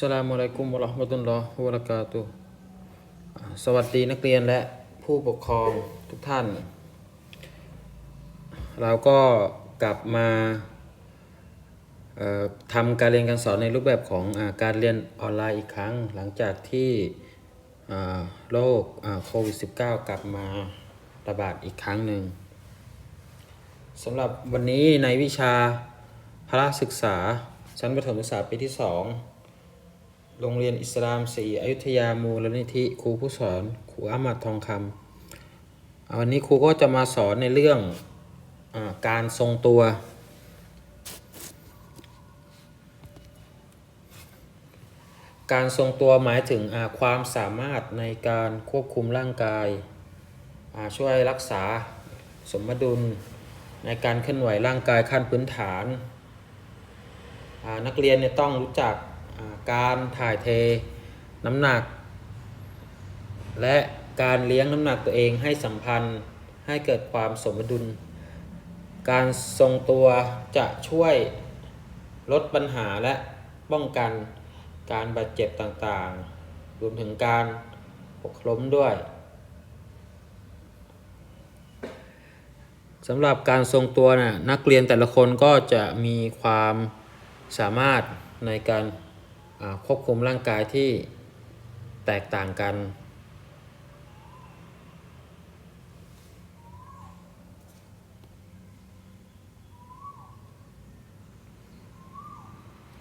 สลามุอะลัยกุมวะราะห์มะตุลลอฮ์วะบะเราะกาตุสวัสดีนักเรียนและผู้ปกครองทุกท่าน เราก็กลับมาทำการเรียนการสอนในรูปแบบของอการเรียนออนไลน์อีกครั้ง หลังจากที่โรคโควิด -19 กลับมาระบาดอีกครั้งหนึ่งสำหรับวันนี้ในวิชาพระศึกษาชั้นประถมศึกษาปีที่ 2 โรงเรียนอิสลามศรีอยุธยามูลนิธิครูผู้สอนครูอามัดทองคำวันนี้ครูก็จะมาสอนในเรื่องอการทรงตัว การทรงตัวหมายถึงความสามารถในการควบคุมร่างกายาช่วยรักษาสมดุลในการเคลื่อนไหวร่างกายขั้นพื้นฐานานักเรียนเนี่ยต้องรู้จัก การถ่ายเทน้ำหนัก และการเลี้ยงน้ำหนักตัวเองให้สัมพันธ์ให้เกิดความสมดุล การทรงตัวจะช่วยลดปัญหาและป้องกันการบาดเจ็บต่างๆ รวมถึงการหกล้มด้วยสำหรับการทรงตัวนะ่ะนักเรียนแต่ละคนก็จะมีความสามารถในการ ควบคุมร่างกายที่แตกต่างกัน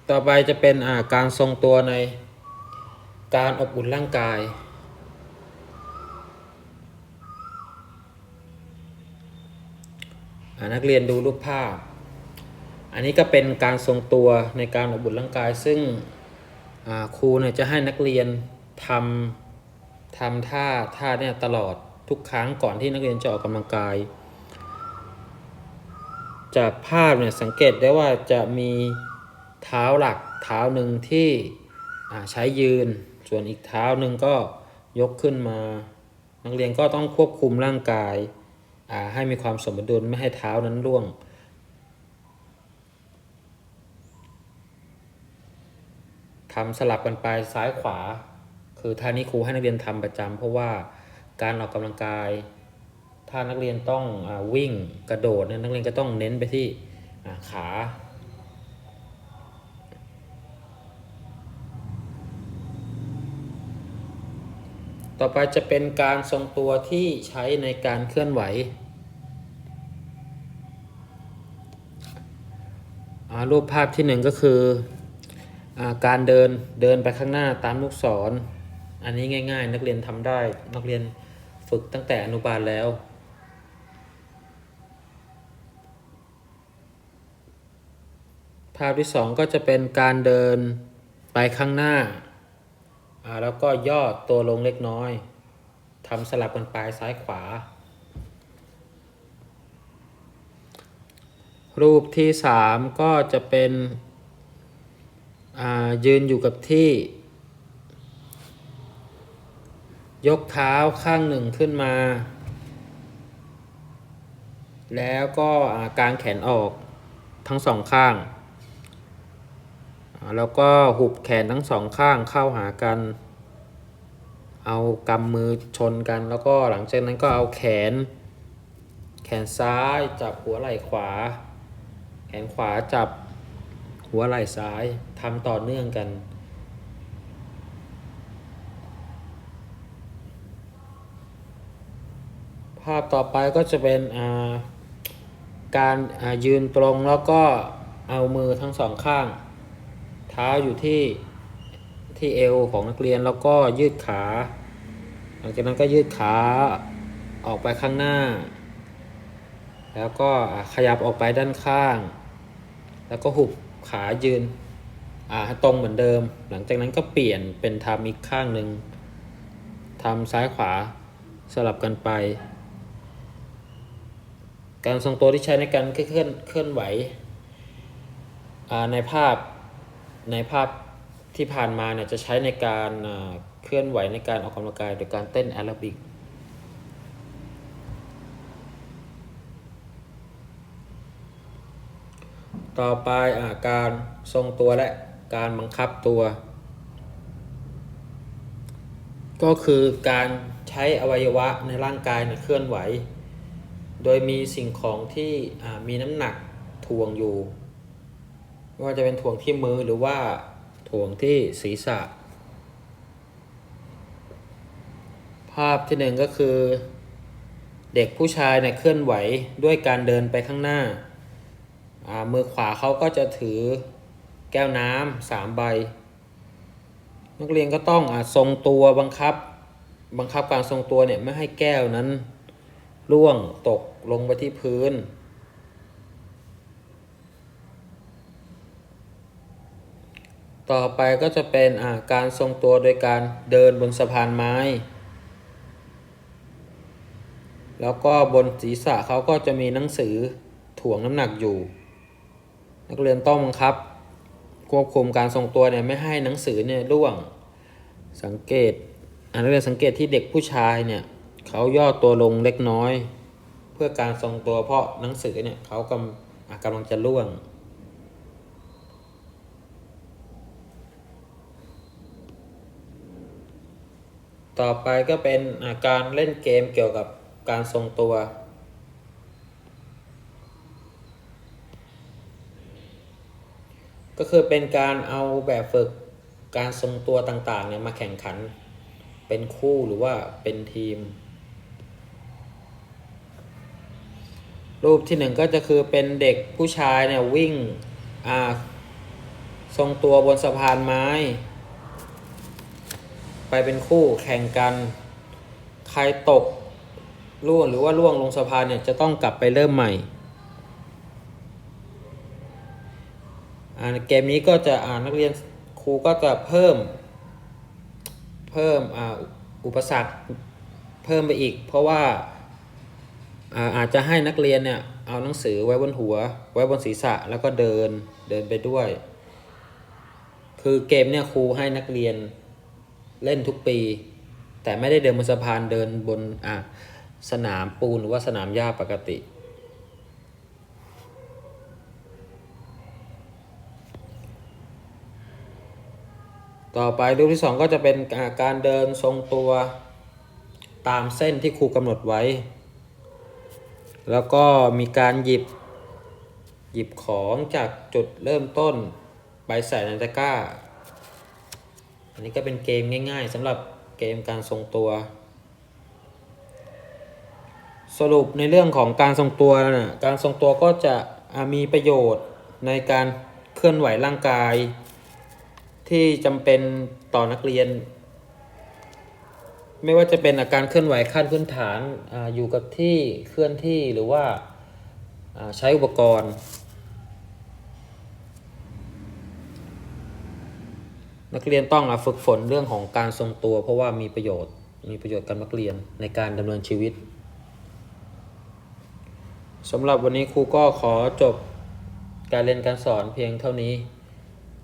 ต่อไปจะเป็นาการทรงตัวในการอบอุ่นร่างกายานักเรียนดูรูปภาพ อันนี้ก็เป็นการทรงตัวในการอบอุ่นร่างกายซึ่ง ครูเนี่ยจะให้นักเรียนทำทำท่าท่าเนี่ยตลอดทุกครั้งก่อนที่นักเรียนจะออกกำลังกาย จากภาพเนี่ยสังเกตได้ว่าจะมีเท้าหลักเท้าหนึ่งที่ใช้ยืน ส่วนอีกเท้าหนึ่งก็ยกขึ้นมา นักเรียนก็ต้องควบคุมร่างกายให้มีความสมดุลไม่ให้เท้านั้นร่วง ทำสลับกันไปซ้ายขวา คือท่านี้ครูให้นักเรียนทำประจำเพราะว่าการออกกำลังกาย ถ้านักเรียนต้องอวิ่งกระโดดเนี่ยนักเรียนก็ต้องเน้นไปที่ขาต่อไปจะเป็นการทรงตัวที่ใช้ในการเคลื่อนไหว รูปภาพที่หนึ่งก็คือ การเดินเดินไปข้างหน้าตามลูกศร อันนี้ง่าย ๆ นักเรียนทำได้ นักเรียนฝึกตั้งแต่อนุบาลแล้ว ภาพที่สองก็จะเป็นการเดินไปข้างหน้า แล้วก็ย่อตัวลงเล็กน้อยทำสลับกันไปซ้ายขวา รูปที่สามก็จะเป็น ยืนอยู่กับที่ ยกเท้าข้างหนึ่งขึ้นมา แล้วก็อ่ากางแขนออกทั้งสองข้าง แล้วก็หุบแขนทั้งสองข้างเข้าหากัน เอากำมือชนกัน แล้วก็หลังจากนั้นก็เอาแขน แขนซ้ายจับหัวไหล่ขวา แขนขวาจับ หัวไหล่ซ้ายทำต่อเนื่องกัน ภาพต่อไปก็จะเป็นาการายืนตรงแล้วก็เอามือทั้งสองข้าง เท้าอยู่ที่ที่เอวของนักเรียนแล้วก็ยืดขาหลังจากนั้นก็ยืดขาออกไปข้างหน้า แล้วก็ขยับออกไปด้านข้าง แล้วก็หุบ ขายืนอ่าตรงเหมือนเดิม หลังจากนั้นก็เปลี่ยนเป็นทำอีกข้างหนึ่งทำซ้ายขวาสลับกันไป การทรงตัวที่ใช้ในการเคลื่อนเคลื่อนไหวในภาพในภาพที่ผ่านมาเนี่ยจะใช้ในการเคลื่อนไหวในการออกกำลังกายโดยการเต้นแอโรบิก ต่อไปอาการทรงตัวและการบังคับตัว ก็คือการใช้อวัยวะในร่างกายเนี่ยเคลื่อนไหว โดยมีสิ่งของที่มีน้ำหนักถ่วงอยู่ว่าจะเป็นถ่วงที่มือหรือว่าถ่วงที่ศีรษะ ภาพที่หนึ่งก็คือ เด็กผู้ชายเนี่ยเคลื่อนไหวด้วยการเดินไปข้างหน้า มือขวาเขาก็จะถือแก้วน้ำสามใบ นักเรียนก็ต้องอทรงตัวบังคับ บังคับการทรงตัวเนี่ยไม่ให้แก้วนั้นร่วงตกลงไปที่พื้น ต่อไปก็จะเป็นการทรงตัวโดยการเดินบนสะพานไม้ แล้วก็บนศีรษะเขาก็จะมีหนังสือถ่วงน้ำหนักอยู่ นักเรียนต้องบังคับ ควบคุมการทรงตัวเนี่ยไม่ให้หนังสือเนี่ยร่วงสังเกตอันนักเรียนสังเกตที่เด็กผู้ชายเนี่ยเขาย่อตัวลงเล็กน้อย เพื่อการทรงตัวเพราะหนังสือเนี่ยเขากำกำลังจะร่วงต่อไปก็เป็นอะการเล่นเกมเกี่ยวกับการทรงตัว ก็คือเป็นการเอาแบบฝึกการทรงตัวต่างๆเนี่ยมาแข่งขัน เป็นคู่หรือว่าเป็นทีม รูปที่หนึ่งก็จะคือเป็นเด็กผู้ชายเนี่ยวิ่งทรงตัวบนสะพานไม้ ไปเป็นคู่แข่งกัน ใครตกล่วงหรือว่าล่วงลงสะพานเนี่ยจะต้องกลับไปเริ่มใหม่ เกมนี้ก็จะอ่านักเรียนครูก็จะเพิ่ม เพิ่มอ,อุปสรรคเพิ่มไปอีก เพราะว่าอาอาจจะให้นักเรียนเนี่ยเอาหนังสือไว้บนหัว ไว้บนศีรษะแล้วก็เดินเดินไปด้วย คือเกมเนี่ยครูให้นักเรียนเล่นทุกปี แต่ไม่ได้เดินบนสะพานเดินบนอ่าสนามปูนหรือว่าสนามหญ้าปกติ ต่อไปรูปที่สองก็จะเป็นการเดินทรงตัวตามเส้นที่ครูกำหนดไว้ แล้วก็มีการหยิบหยิบของจากจุดเริ่มต้นไปใส่ในตะกร้า อันนี้ก็เป็นเกมง่าย ๆสำหรับเกมการทรงตัว สรุปในเรื่องของการทรงตัวนะการทรงตัวก็จะมีประโยชน์ในการเคลื่อนไหวร่างกาย ที่จำเป็นต่อนักเรียน ไม่ว่าจะเป็นอาการเคลื่อนไหวขั้นพื้นฐานออยู่กับที่เคลื่อนที่หรือว่าาใช้อุปกรณ์ นักเรียนต้องอฝึกฝนเรื่องของการทรงตัว เพราะว่ามีประโยชน์มีประโยชน์กับนักเรียนในการดำเนินชีวิตสำหรับวันนี้ครูก็ขอจบการเรียนการสอนเพียงเท่านี้